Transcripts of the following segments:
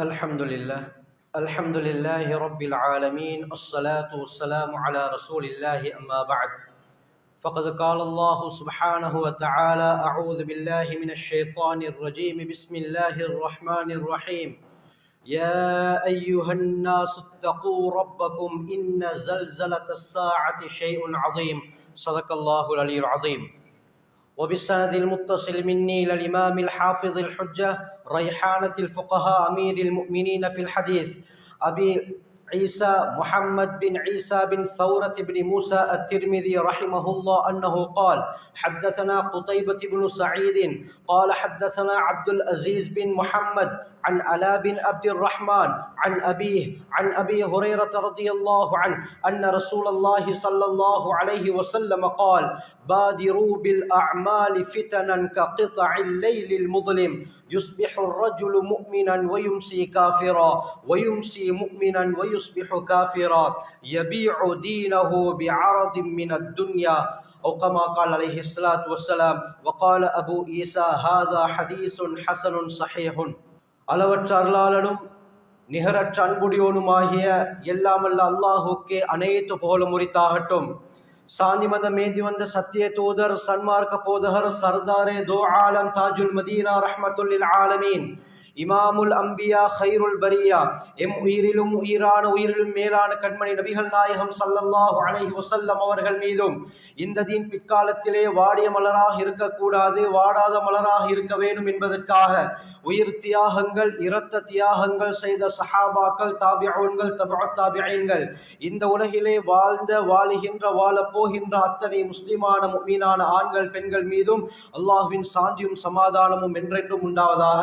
الحمد لله. الحمد لله رب العالمين. الصلاة والسلام على رسول الله أما بعد. فقد قال الله سبحانه وتعالى أعوذ بالله من الشيطان الرجيم. بسم الله الرحمن الرحيم. يا أيها الناس اتقوا ربكم إن زلزلة الساعة شيء عظيم. صدق الله العلي العظيم. وبالسند المتصل مني إلى الإمام الحافظ الحجة ريحانة الفقهاء أمير المؤمنين في الحديث أبي عيسى محمد بن عيسى بن ثورة بن موسى الترمذي رحمه الله أنه قال حدثنا قتيبة بن سعيد قال حدثنا عبد العزيز بن محمد عن علاء بن عبد الرحمن عن أبيه عن أبي هريرة رضي الله عنه أن رسول الله صلى الله عليه وسلم قال بادروا بالأعمال فتنا كقطع الليل المظلم يصبح الرجل مؤمنا ويمسي كافرا ويمسي مؤمنا ويصبح كافرا يبيع دينه بعرض من الدنيا. أو كما قال عليه الصلاة والسلام وقال أبو عيسى هذا حديث حسن صحيح. அளவற்ற அருளாளனும் நிகரற்ற அன்புடையோனுமாகிய எல்லாமல்ல அல்லாஹுக்கே அனைத்து புகழும் உரித்தாகட்டும் சாந்தி மதம் மேந்தி வந்த சத்திய தூதர் சன்மார்க்க போதகர் சர்தாரே தோ ஆலம் தாஜுல் மதீனா ரஹ்மத்துல்லில் ஆலமீன். இமாமுல் அம்பியா ஹைருல் பரியா எம் உயிரிலும் உயிரான உயிரிலும் மேலான கண்மணி நபிகள் நாயகம் சல்லல்லாஹு அலைஹி வசல்லம் அவர்கள் மீதும் இந்த தீன் பிற்காலத்திலே வாடிய மலராக இருக்கக்கூடாது வாடாத மலராக இருக்க வேண்டும் என்பதற்காக உயிர் தியாகங்கள் இரத்த தியாகங்கள் செய்த சஹாபாக்கள் தாபியோன்கள் தபா தாபியன்கள் இந்த உலகிலே வாழ்ந்த வாழுகின்ற வாழப் போகின்ற அத்தனை முஸ்லிமான மீனான ஆண்கள் பெண்கள் மீதும் அல்லாஹ்வின் சாந்தியும் சமாதானமும் என்றென்றும் உண்டாவதாக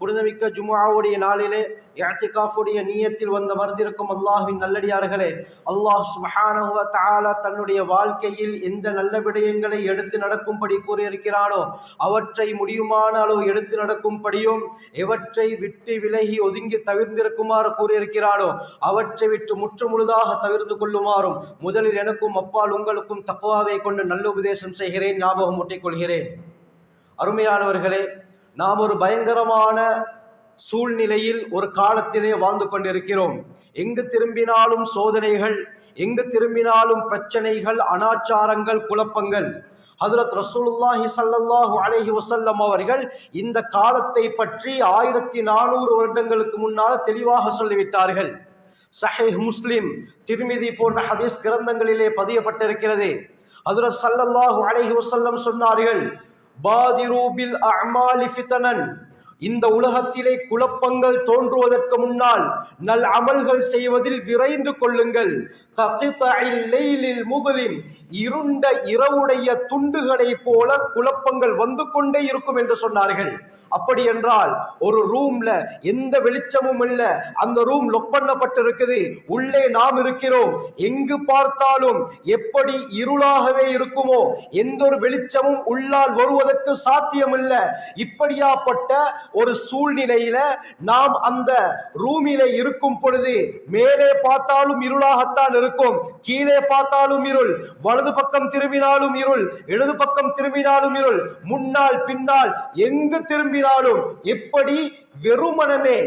புனிதமிக்க ஜுமாவுடைய நாளிலே யாத்திகாஃபுடைய நீயத்தில் வந்த மறந்திருக்கும் அல்லாஹ்வின் நல்லடியார்களே அல்லாஹ் சுப்ஹானஹு தாலா தன்னுடைய வாழ்க்கையில் எந்த நல்ல விடயங்களை எடுத்து நடக்கும்படி கூறியிருக்கிறானோ அவற்றை முடியுமான அளவு எடுத்து நடக்கும்படியும் எவற்றை விட்டு விலகி ஒதுங்கி தவிர்ந்திருக்குமாறு கூறியிருக்கிறானோ அவற்றை விட்டு முற்று முழுதாக தவிர்த்து கொள்ளுமாறும் முதலில் எனக்கும் அப்பால் உங்களுக்கும் தக்குவாவை கொண்டு நல்ல உபதேசம் செய்கிறேன் ஞாபகம் ஒட்டிக்கொள்கிறேன். அருமையானவர்களே நாம் ஒரு பயங்கரமான சூழ்நிலையில் ஒரு காலத்திலே வாழ்ந்து கொண்டிருக்கிறோம். எங்கு திரும்பினாலும் சோதனைகள் எங்கு திரும்பினாலும் பிரச்சனைகள் அனாச்சாரங்கள் குழப்பங்கள். ஹதரத் ரசூலுல்லாஹி சல்லல்லாஹு அலஹி வசல்லம் அவர்கள் இந்த காலத்தை பற்றி ஆயிரத்தி நானூறு வருடங்களுக்கு முன்னால் தெளிவாக சொல்லிவிட்டார்கள். சஹேஹ் முஸ்லிம் திருமிதி போன்ற ஹதீஸ் கிரந்தங்களிலே பதியப்பட்டிருக்கிறது. ஹதரத் சல்லல்லாஹு அலஹி வசல்லம் சொன்னார்கள் بادروا بالأعمال فتنا. இந்த உலகத்திலே குழப்பங்கள் தோன்றுவதற்கு முன்னால் நல் அமல்கள் செய்வதில் விரைந்து கொள்ளுங்கள். முதலின் இருண்ட இரவுடைய துண்டுகளை போல குழப்பங்கள் வந்து கொண்டே இருக்கும் என்று சொன்னார்கள். அப்படி என்றால் ஒரு ரூம்ல எந்த வெளிச்சமும் இல்ல. அந்த ரூம் லொக் பண்ணப்பட்டிருக்குது. உள்ளே நாம் இருக்கிறோம். எங்கு பார்த்தாலும் எப்படி இருளாகவே இருக்குமோ எந்த ஒரு வெளிச்சமும் உள்ளால் வருவதற்கு சாத்தியமில்லை. இப்படியாப்பட்ட ஒரு சூழ்நிலையில நாம் அந்த ரூமிலே இருக்கும் பொழுது மேலே பார்த்தாலும் இருளாகத்தான் இருக்கும் கீழே பார்த்தாலும் இருள் வலது பக்கம் திரும்பினாலும் இருள் இடது பக்கம் திரும்பினாலும் இருள் முன்னால் பின்னால் எங்கு திரும்பினாலும் எப்படி வெறுமனமே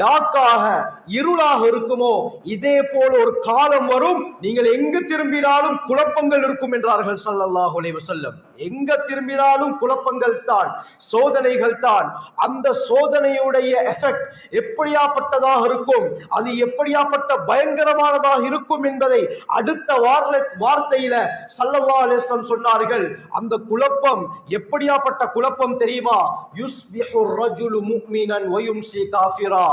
டாக்காக இருளாக இருக்குமோ? இதே போல ஒரு காலம் வரும். நீங்கள் எங்கு திரும்பினாலும் குழப்பங்கள் இருக்கும் என்றார்கள் சல்லல்லாஹு அலைஹி வஸல்லம். எங்க திரும்பினாலும் குழப்பங்கள் தான் சோதனைகள் தான். அந்த சோதனையுடைய எஃபெக்ட் எப்படியாப்பட்டதாக இருக்கும்? அது எப்படியாப்பட்ட பயங்கரமானதாக இருக்கும் என்பதை அடுத்த வார்த்தை வார்த்தையில சல்லல்லா அலிஸ்லம் சொன்னார்கள். அந்த குழப்பம் எப்படியாப்பட்ட குழப்பம் தெரியுமா? யுஸ்பிஹு ரஜுலு முக்மினன் வயும்சி காஃபிரா.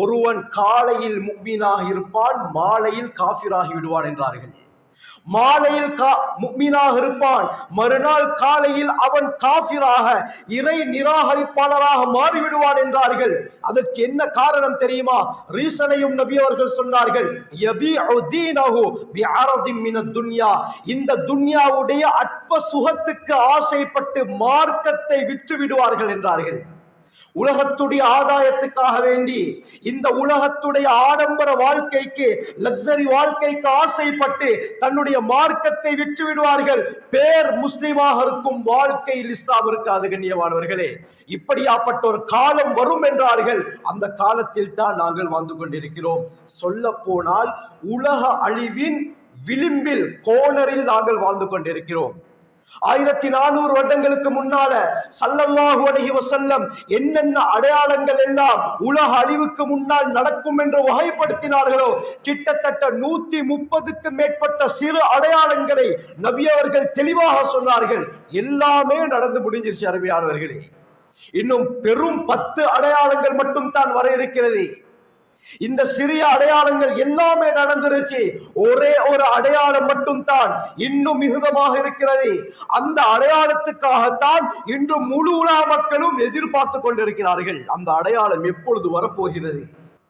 ஒருவன் காலையில் முக்மீனாக இருப்பான் மாலையில் காஃபிராகி விடுவான் என்றார்கள். மாலையில் முக்மீனாக இருப்பான் மறுநாள் காலையில் அவன் காஃபிராக இறை நிராகரிப்பாளராக மாறிவிடுவான் என்றார்கள். அதற்கு என்ன காரணம் தெரியுமா? ரீசனையும் நபி அவர்கள் சொன்னார்கள் இந்த துன்யாவுடைய அற்ப சுகத்துக்கு ஆசைப்பட்டு மார்க்கத்தை விற்று விடுவார்கள் என்றார்கள். உலகத்துடைய ஆதாயத்துக்காக வேண்டி இந்த உலகத்துடைய ஆடம்பர வாழ்க்கைக்கு லக்ஸரி வாழ்க்கைக்கு ஆசைப்பட்டு தன்னுடைய மார்க்கத்தை விட்டு விடுவார்கள் பேர் முஸ்லீமாக இருக்கும் வாழ்க்கையில் இஸ்லாம் இருக்காது கண்ணியமானவர்களே. இப்படியாப்பட்ட ஒரு காலம் வரும் என்றார்கள். அந்த காலத்தில் தான் நாங்கள் வாழ்ந்து கொண்டிருக்கிறோம். சொல்ல போனால் உலக அழிவின் விளிம்பில் கோணரில் நாங்கள் வாழ்ந்து கொண்டிருக்கிறோம். ஆயிரத்தி நானூறு வருடங்களுக்கு முன்னால சல்லல்லாஹு அலஹி வசல்லம் என்னென்ன அடையாளங்கள் எல்லாம் உலக அழிவுக்கு முன்னால் நடக்கும் என்று வகைப்படுத்தினார்களோ கிட்டத்தட்ட நூத்தி முப்பதுக்கு மேற்பட்ட சிறு அடையாளங்களை நபி அவர்கள் தெளிவாக சொன்னார்கள். எல்லாமே நடந்து முடிஞ்சிருச்சு அருமையானவர்களே. இன்னும் பெரும் பத்து அடையாளங்கள் மட்டும் தான் வர இருக்கிறது. இந்த சிறிய அடையாளங்கள் எல்லாமே நடந்துருச்சு. ஒரே ஒரு அடையாளம் மட்டும் தான் இன்னும் மிகுதமாக இருக்கிறது. அந்த அடையாளத்துக்காகத்தான் இன்று முழு உலக மக்களும் எதிர்பார்த்து கொண்டிருக்கிறார்கள். அந்த அடையாளம் எப்பொழுது வரப்போகிறது?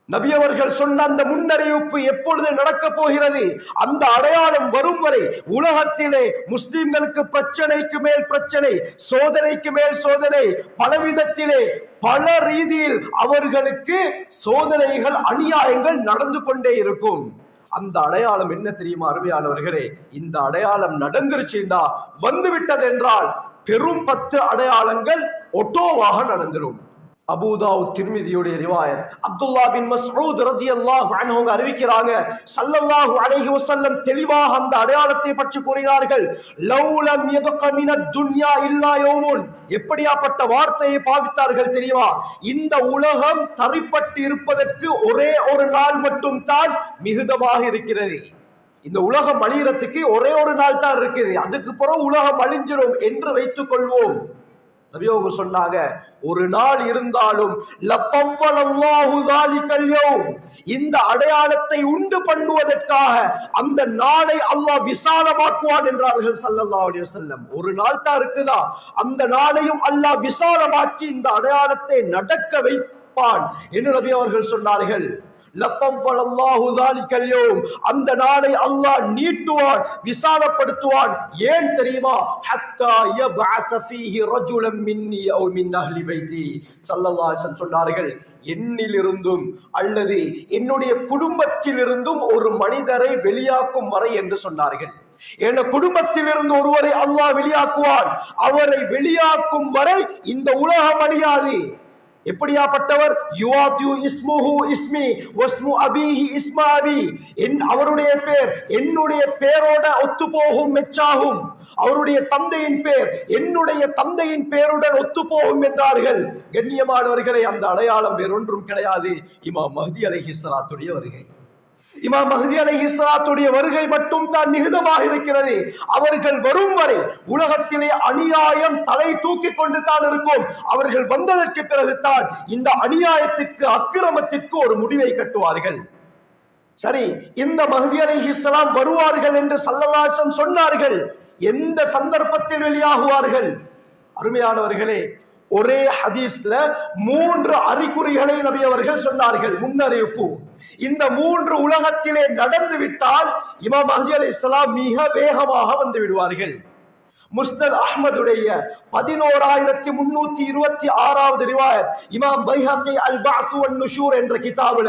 நபி அவர்கள் சொன்ன அந்த முன்னறிவிப்பு எப்பொழுது நடக்க போகிறது? அந்த அடையாளம் வரும் வரை உலகத்திலே முஸ்லிம்களுக்கு பிரச்சனைக்கு மேல் பிரச்சனை சோதனைக்கு மேல் சோதனை பலவிதத்திலே பல ரீதியில் அவர்களுக்கு சோதனைகள் அநியாயங்கள் நடந்து கொண்டே இருக்கும். அந்த அடையாளம் என்ன தெரியுமா அருமையானவர்களே? இந்த அடையாளம் நடந்துருச்சுண்டா வந்து விட்டது என்றால் பெரும் பத்து அடையாளங்கள் ஒட்டோவாக நடந்துரும். அபூதாவு திருமிதியுடைய ரிவாயத். அப்துல்லா பின் மஸ்ஊத் அல்லாஹ் அன்ஹு அறிவிக்கிறாங்க ஸல்லல்லாஹு அலைஹி வஸல்லம் தெளிவாக அந்த அடையாளத்தை பற்றி கூறினார்கள். லௌலம் யபக மினத் துன்யா இல்லா யௌமுன். எப்படியாப்பட்ட வார்த்தையை பாவித்தார்கள் தெரியுமா? இந்த உலகம் தரிப்பட்டு இருப்பதற்கு ஒரே ஒரு நாள் மட்டும் தான் மிகுதமாக இருக்கிறது. இந்த உலகம் அழியறதுக்கு ஒரே ஒரு நாள் தான் இருக்குது. அதுக்கு பிறகு உலகம் அழிஞ்சிரும் என்று வைத்துக் கொள்வோம் நபியோக அவங்க சொன்னாங்க ஒரு நாள் இருந்தாலும் இந்த அடையாளத்தை உண்டு பண்ணுவதற்காக அந்த நாளை அல்லாஹ் விசாலமாக்குவான் என்றார்கள் சல்லல்லா அலி வஸல்லம். ஒரு நாள் தான் இருக்குதா? அந்த நாளையும் அல்லாஹ் விசாலமாக்கி இந்த அடையாளத்தை நடக்க வைப்பான் என்று நபி அவர்கள் சொன்னார்கள். அந்த நாளை அல்லாஹ் நீட்டுவான் விசாலப்படுத்துவான். ஏன் தெரியுமா? ஹத்தா யபஅஸ ஃபீஹி ரஜுலம் மின்னி மின் அஹ்லி ஸல்லல்லாஹு அலைஹி சொன்னார்கள் என்னிலிருந்தும் அல்லது என்னுடைய குடும்பத்திலிருந்தும் ஒரு மனிதரை வெளியாக்கும் வரை என்று சொன்னார்கள். என குடும்பத்திலிருந்து ஒருவரை அல்லாஹ் வெளியாக்குவான். அவரை வெளியாக்கும் வரை இந்த உலகம் அழியாது. எப்படியாப்பட்டவர்? யுவாத்யு இஸ்முஹு இஸ்மி வஸ்மு அபிஹி இஸ்மா அபி என் அவருடைய பேர் என்னுடைய பேரோட ஒத்து போகும் மெச்சாகும். அவருடைய தந்தையின் பேர் என்னுடைய தந்தையின் பேருடன் ஒத்து போகும் என்றார்கள். கண்ணியமானவர்களை அந்த அடையாளம் வேறொன்றும் கிடையாது. இமா மஹதி அலைஹிஸ்ஸலாத்துடைய வருகை. இமாம் மஹதி அலைஹிஸ்ஸலாத்துடைய வருகை மட்டும் தான் மிகுதமாக இருக்கிறது. அவர்கள் வரும் வரை உலகத்திலே அநியாயம் தலை தூக்கி கொண்டு தான் இருக்கும். அவர்கள் வந்ததற்கு பிறகு தான் இந்த அநியாயத்திற்கு அக்கிரமத்திற்கு ஒரு முடிவை கட்டுவார்கள். சரி இந்த மஹதி இஸ்லாம் வருவார்கள் என்று சல்லல்லாசம் சொன்னார்கள். எந்த சந்தர்ப்பத்தில் வெளியாகுவார்கள்? அருமையானவர்களே ஒரே ஹதீஸ்ல மூன்று அறிகுறிகளை நபி அவர்கள் சொன்னார்கள். முன்னறிவிப்பு. இந்த மூன்று உலகத்திலே நடந்து விட்டால் இமாம் மஹதி அலி இஸ்லாம் மிக வேகமாக வந்து விடுவார்கள். முஸ்தத் அஹ்மதுடைய பதினோராயிரத்தி முன்னூத்தி இருபத்தி ஆறாவது ரிவாயத் இமாம் பைஹக்கி அல் பாசு அன் நுஷூர் என்ற கிதாபுல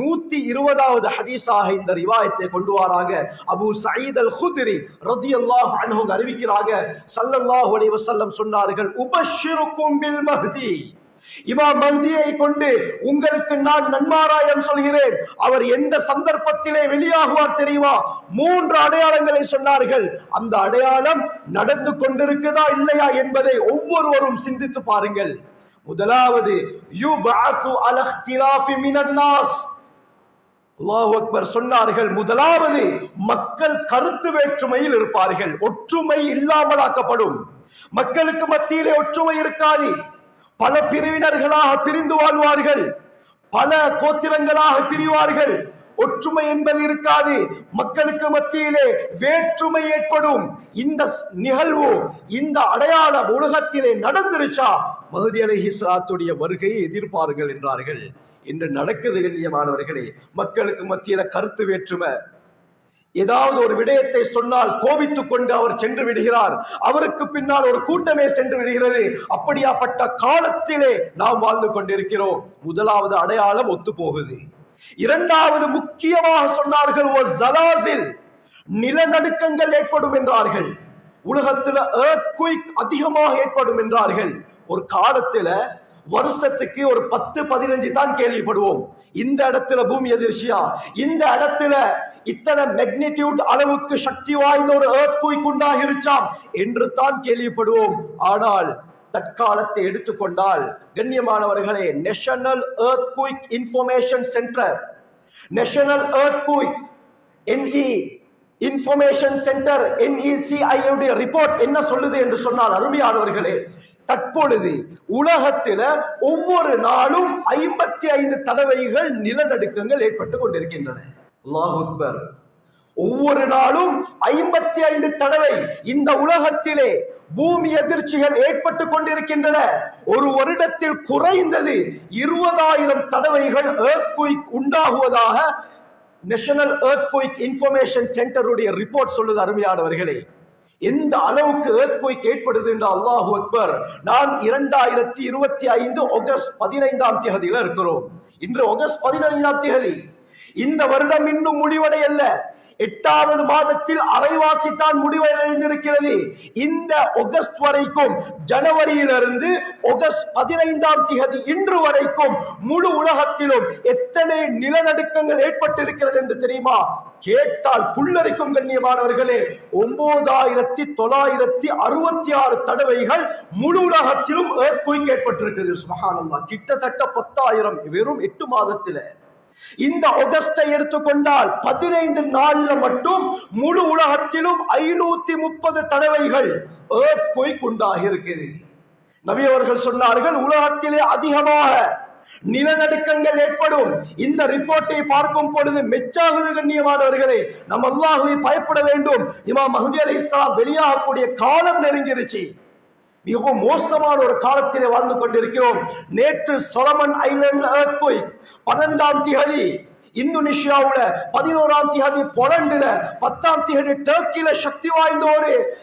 நூத்தி இருபதாவது ஹதீஸாக இந்த ரிவாயத்தை கொண்டு வராங்க. அபு சயீத் அல் ஹுதிரி ரதி அல்லாஹ் அன்ஹு அறிவிக்கிறாங்க. சல்லல்லாஹு அலைஹி வஸல்லம் சொன்னார்கள் உபஷிருக்கும் பில் மஹ்தி. இமாம் மஹ்தியை கொண்டு உங்களுக்கு நான் நன்மாராயம் சொல்கிறேன். அவர் எந்த சந்தர்ப்பத்திலே வெளியாகுவார் தெரியுமா? மூன்று அடையாளங்களை சொன்னார்கள். அந்த அடையாளம் நடந்து கொண்டிருக்குதா இல்லையா என்பதை ஒவ்வொருவரும் சிந்தித்து பாருங்கள். முதலாவது சொன்னார்கள் முதலாவது மக்கள் கருத்து வேற்றுமையில் இருப்பார்கள். ஒற்றுமை இல்லாமலாக்கப்படும். மக்களுக்கு மத்தியிலே ஒற்றுமை இருக்காது. பல பிரிவினர்களாக பிரிந்து வாழ்வார்கள். பல கோத்திரங்களாக பிரிவார்கள். ஒற்றுமை என்பது இருக்காது. மக்களுக்கு மத்தியிலே வேற்றுமை ஏற்படும். இந்த நிகழ்வு இந்த அடையாளம் உலகத்திலே நடந்துருச்சா? மகதி அலஹிஸ்லாத்துடைய வருகையை எதிர்ப்பார்கள் என்றார்கள். இன்று நடக்குது கண்ணியமானவர்களே மக்களுக்கு மத்தியில கருத்து வேற்றுமை. ஏதாவது ஒரு விடயத்தை சொன்னால் கோபித்துக் கொண்டு அவர் சென்று விடுகிறார். அவருக்கு பின்னால் ஒரு கூட்டமே சென்று விடுகிறது. அப்படியாப்பட்ட காலத்திலே நாம் வாழ்ந்து கொண்டிருக்கிறோம். முதலாவது அடையாளம் ஒத்து போகுது இரண்டாவது முக்கியமாக சொன்னார்கள் ஒரு ஜலாசில் நிலநடுக்கங்கள் ஏற்படும் என்றார்கள். உலகத்துல அதிகமாக ஏற்படும் என்றார்கள். ஒரு காலத்துல வருஷத்துக்கு ஒரு பத்து பதினஞ்சு தான் கேள்விப்படுவோம். இந்த இடத்துல பூமி எதிர்ச்சியா? இந்த இடத்துல இத்தனை மெக்னிடியூட் அளவுக்கு சக்தி வாய்ந்த ஒரு earthquake உண்டாகிருச்சாம் என்று தான் கேள்விப்படுவோம். ஆனால் தற்காலத்தை எடுத்துக்கொண்டால் கண்ணியமானவர்களே national earthquake information centre national earthquake NE information centre என்இசிஐயுடைய report என்ன சொல்லுது என்று சொன்னால் அருமையானவர்களே தற்பொழுது உலகத்தில ஒவ்வொரு நாளும் ஐம்பத்தி ஐந்து தடவைகள் நிலநடுக்கங்கள் ஏற்பட்டு கொண்டிருக்கின்றன. அக்பர். ஒவ்வொரு நாளும் ஐம்பத்தி ஐந்து தடவை இந்த உலகத்திலே பூமி எதிர்ச்சிகள் ஏற்பட்டு கொண்டிருக்கின்றன. ஒரு வருடத்தில் குறைந்தது இருபதாயிரம் தடவைகள் earthquake உண்டாகுவதாக நேஷனல் earthquake இன்ஃபர்மேஷன் சென்டருடைய ரிப்போர்ட் சொல்லுது அருமையானவர்களே. எந்த அளவுக்கு earthquake ஏற்படுது என்று அல்லாஹு அக்பர் நான் இரண்டாயிரத்தி இருபத்தி ஐந்து ஆகஸ்ட் பதினைந்தாம் தேதியில இருக்கிறோம். இன்று ஆகஸ்ட் பதினைந்தாம் தேதி இந்த வருடம் இன்னும் முடிவடையல்ல எட்டாவது மாதத்தில் அரைவாசி தான் முடிவடைந்திருக்கிறது இந்த ஆகஸ்ட் வரைக்கும் ஜனவரியிலிருந்து ஆகஸ்ட் பதினைந்தாம் திகதி இன்று வரைக்கும் முழு உலகத்திலும் எத்தனை நிலநடுக்கங்கள் ஏற்பட்டிருக்கிறது என்று தெரியுமா? கேட்டால் புல்லரிக்கும் கண்ணியமானவர்களே ஒன்பதாயிரத்தி தொள்ளாயிரத்தி அறுபத்தி ஆறு தடவைகள் முழு உலகத்திலும் earthquake ஏற்பட்டிருக்கிறது. சுபஹானல்லாஹ் கிட்டத்தட்ட பத்தாயிரம் வெறும் எட்டு மாதத்தில். இந்த ஆகஸ்டை எடுத்துக்கொண்டால் பதினைந்து நாள்ல மட்டும் முழு உலகத்திலும் ஐநூத்தி முப்பது தடவைகள் உண்டாகி இருக்குது. நபி அவர்கள் சொன்னார்கள் உலகத்திலே அதிகமாக நிலநடுக்கங்கள் ஏற்படும். இந்த ரிப்போர்ட்டை பார்க்கும் பொழுது மெச்சாகுது கண்ணியமானவர்களே நம் அல்லாஹுவை பயப்பட வேண்டும். இமாம் மஹதி அலி இஸ்லாம் வெளியாகக்கூடிய காலம் நெருங்கிருச்சு. மிகவும் மோசமான ஒரு காலத்திலே வாழ்ந்து கொண்டிருக்கிறோம். நேற்று சொலமன் ஐலண்ட் பன்னெண்டாம் தேதி இந்தோனேஷியாவுல பதினோராம் திகதி பொலண்டுல பத்தாம் தேதி டர்க்கில சக்தி வாய்ந்த ஒரு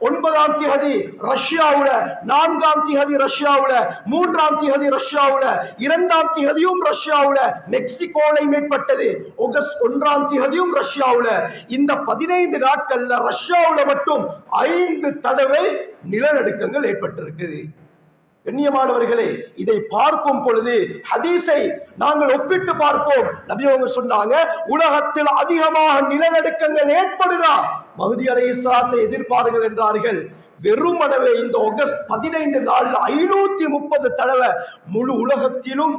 ஒன்பதாம் தேதி ரஷ்யாவுல நான்காம் திகதி ரஷ்யாவுல மூன்றாம் தேதி ரஷ்யாவுல இரண்டாம் திகதியும் ரஷ்யாவுல மெக்சிகோலை மேற்பட்டது. ஆகஸ்ட் ஒன்றாம் திகதியும் ரஷ்யாவுல. இந்த பதினைந்து நாட்கள்ல ரஷ்யாவுல மட்டும் ஐந்து தடவை நிலநடுக்கங்கள் ஏற்பட்டிருக்குது கண்ணியமானவர்களே இதை பார்க்கும் பொழுது ஹதீஸை நாங்கள் ஒப்பிட்டு பார்ப்போம். நபியவங்க சொன்னாங்க உலகத்தில் அதிகமாக நிலநடுக்கங்கள் ஏற்படுதா? மகுதி அலை இஸ்லாத்தை எதிர்பாருங்கள் என்றார்கள். வெறுமனவே இந்த ஆகஸ்ட் பதினைந்து நாளில் ஐநூத்தி முப்பது தடவை முழு உலகத்திலும்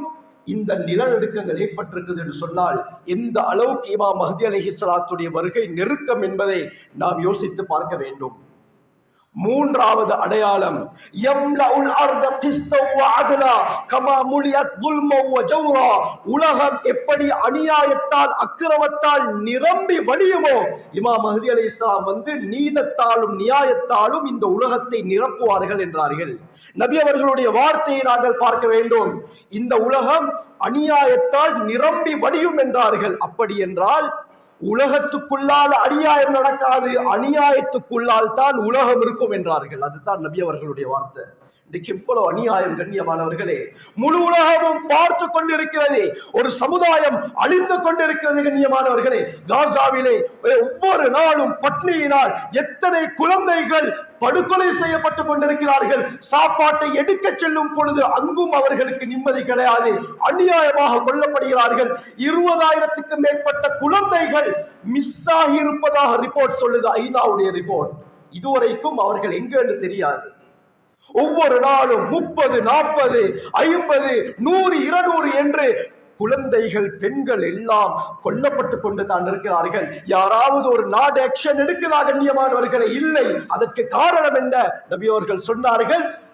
இந்த நிலநடுக்கங்கள் ஏற்பட்டிருக்குது என்று சொன்னால் எந்த அளவுக்கு இமா மஹதி அலஹி சலாத்துடைய வருகை நெருக்கம் என்பதை நாம் யோசித்து பார்க்க வேண்டும். மூன்றாவது அடையாளம் யம்லஉல் அர்த கிஸ்தவ் வ கமா முலியத் துல்மவ் ஜௌரா உலகம் எப்படி அநியாயத்தால் அக்கிரமத்தால் நிரம்பி வழியுமோ இமா மஹதி அலி இஸ்லாம் வந்து நீதத்தாலும் நியாயத்தாலும் இந்த உலகத்தை நிரப்புவார்கள் என்றார்கள். நபி அவர்களுடைய வார்த்தையை நாங்கள் பார்க்க வேண்டும். இந்த உலகம் அநியாயத்தால் நிரம்பி வடியும் என்றார்கள். அப்படி என்றால் உலகத்துக்குள்ளால் அநியாயம் நடக்காது அநியாயத்துக்குள்ளால் தான் உலகம் இருக்கும் என்றார்கள். அதுதான் நபி அவர்களுடைய வார்த்தை. இன்றைக்கு இவ்வளவு அநியாயம் கண்ணியமானவர்களே முழு உலகமும் பார்த்து கொண்டிருக்கிறது. ஒரு சமுதாயம் அழிந்து கொண்டிருக்கிறது கண்ணியமானவர்களே காசாவிலே ஒவ்வொரு நாளும் பட்னியினால் எத்தனை குழந்தைகள் படுகொலை செய்யப்பட்டு கொண்டிருக்கிறார்கள். சாப்பாட்டை எடுக்க செல்லும் பொழுது அங்கும் அவர்களுக்கு நிம்மதி கிடையாது. அநியாயமாக கொல்லப்படுகிறார்கள். இருபதாயிரத்துக்கும் மேற்பட்ட குழந்தைகள் மிஸ் ஆகி இருப்பதாக ரிப்போர்ட் சொல்லுது ஐநாவுடைய ரிப்போர்ட் இதுவரைக்கும் அவர்கள் எங்கேன்னு என்று தெரியாது. ஒவ்வொரு நாளும் முப்பது நாற்பது ஐம்பது நூறு இருநூறு என்று குழந்தைகள் பெண்கள் எல்லாம் கொல்லப்பட்டு கொண்டு தான் இருக்கிறார்கள். யாராவது ஒரு நாடு ஆக்ஷன் எடுக்குதா கண்ணியமானவர்களை? இல்லை. அதற்கு காரணம் என்ன? நபியோர்கள் சொன்னார்கள்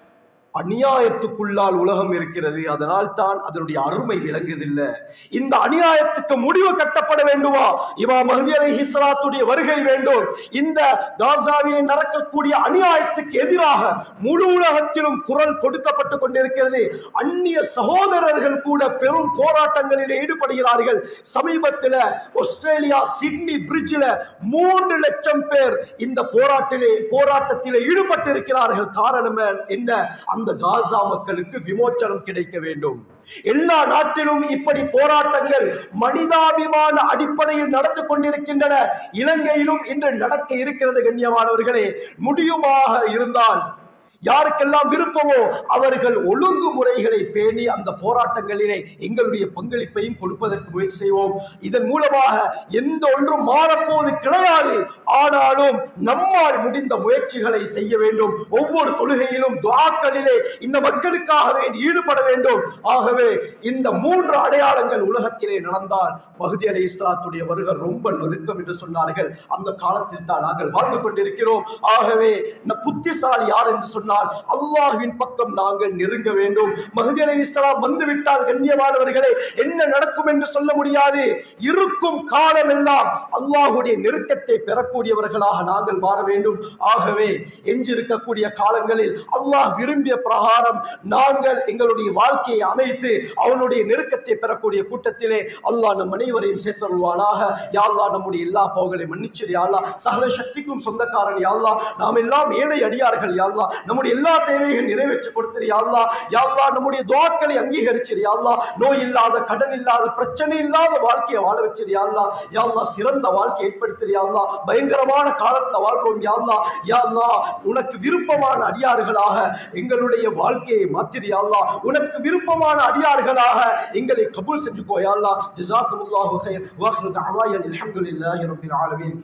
அநியாயத்துக்குள்ளால் உலகம் இருக்கிறது. அதனால் தான் அதனுடைய அருமை விளங்குதில்லை. இந்த அநியாயத்துக்கு முடிவு கட்டப்பட வேண்டுமா? இவா மஹதி அலைஹி வருகை வேண்டும். இந்த காசாவினை நடக்கக்கூடிய அநியாயத்துக்கு எதிராக முழு உலகத்திலும் குரல் கொடுக்கப்பட்டு கொண்டிருக்கிறது. அந்நிய சகோதரர்கள் கூட பெரும் போராட்டங்களில் ஈடுபடுகிறார்கள். சமீபத்தில் ஆஸ்திரேலியா சிட்னி பிரிட்ஜில் மூன்று லட்சம் பேர் இந்த போராட்டிலே போராட்டத்தில் ஈடுபட்டிருக்கிறார்கள். காரணம் என்ன? அந்த காசா மக்களுக்கு விமோச்சனம் கிடைக்க வேண்டும். எல்லா நாட்டிலும் இப்படி போராட்டங்கள் மனிதாபிமான அடிப்படையில் நடந்து கொண்டிருக்கின்றன. இலங்கையிலும் இன்று நடக்க இருக்கிறது கண்ணியமானவர்களே முடியுமாக இருந்தால் யாருக்கெல்லாம் விருப்பமோ அவர்கள் ஒழுங்குமுறைகளை பேணி அந்த போராட்டங்களிலே எங்களுடைய பங்களிப்பையும் கொடுப்பதற்கு முயற்சி செய்வோம். இதன் மூலமாக எந்த ஒன்றும் மாறப்போவது கிடையாது. ஆனாலும் நம்மால் முடிந்த முயற்சிகளை செய்ய வேண்டும். ஒவ்வொரு தொழுகையிலும் துவாக்களிலே இந்த மக்களுக்காக ஈடுபட வேண்டும். ஆகவே இந்த மூன்று அடையாளங்கள் உலகத்திலே நடந்தால் பகுதி அலை இஸ்லாத்துடைய வருகை ரொம்ப நெருக்கம் என்று சொன்னார்கள். அந்த காலத்தில் தான் நாங்கள் வாழ்ந்து கொண்டிருக்கிறோம். ஆகவே புத்திசாலி யார் என்று சொன்னால் சொன்னால் அல்லாஹ்வின் பக்கம் நாங்கள் நெருங்க வேண்டும். மஹதி அலி இஸ்லாம் வந்துவிட்டால் கண்ணியமானவர்களே என்ன நடக்கும் என்று சொல்ல முடியாது. இருக்கும் காலம் எல்லாம் அல்லாஹுடைய நெருக்கத்தை பெறக்கூடியவர்களாக நாங்கள் மாற வேண்டும். ஆகவே எஞ்சிருக்கக்கூடிய காலங்களில் அல்லாஹ் விரும்பிய பிரகாரம் நாங்கள் எங்களுடைய வாழ்க்கையை அமைத்து அவனுடைய நெருக்கத்தை பெறக்கூடிய கூட்டத்திலே அல்லாஹ் நம் அனைவரையும் சேர்த்தருள்வானாக. யாழ்லா நம்முடைய எல்லா போகலை மன்னிச்சிரு. யாழ்லா சகல சக்திக்கும் சொந்தக்காரன். யாழ்லா நாம் எல்லாம் ஏழை அடியார்கள். யாழ்லா நம்முடைய எல்லா தேவைகள் நிறைவேற்றி கொடுத்துரு யாழ்லா யாழ்லா நம்முடைய துவாக்களை அங்கீகரிச்சிரு யாழ்லா நோய் இல்லாத கடன் இல்லாத பிரச்சனை இல்லாத வாழ்க்கையை வாழ வச்சிரு யாழ்லா யாழ்லா சிறந்த வாழ்க்கையை ஏற்படுத்திரு யாழ்லா பயங்கரமான காலத்துல வாழ்றோம் யாழ்லா யாழ்லா உனக்கு விருப்பமான அடியார்களாக எங்களுடைய வாழ்க்கையை மாத்திரு யாழ்லா உனக்கு விருப்பமான அடியார்களாக எங்களை கபூல் செஞ்சுக்கோ யாழ்லா ஜிசாக்குமுல்லாஹு واخر வாஹ்ரு الحمد لله رب العالمين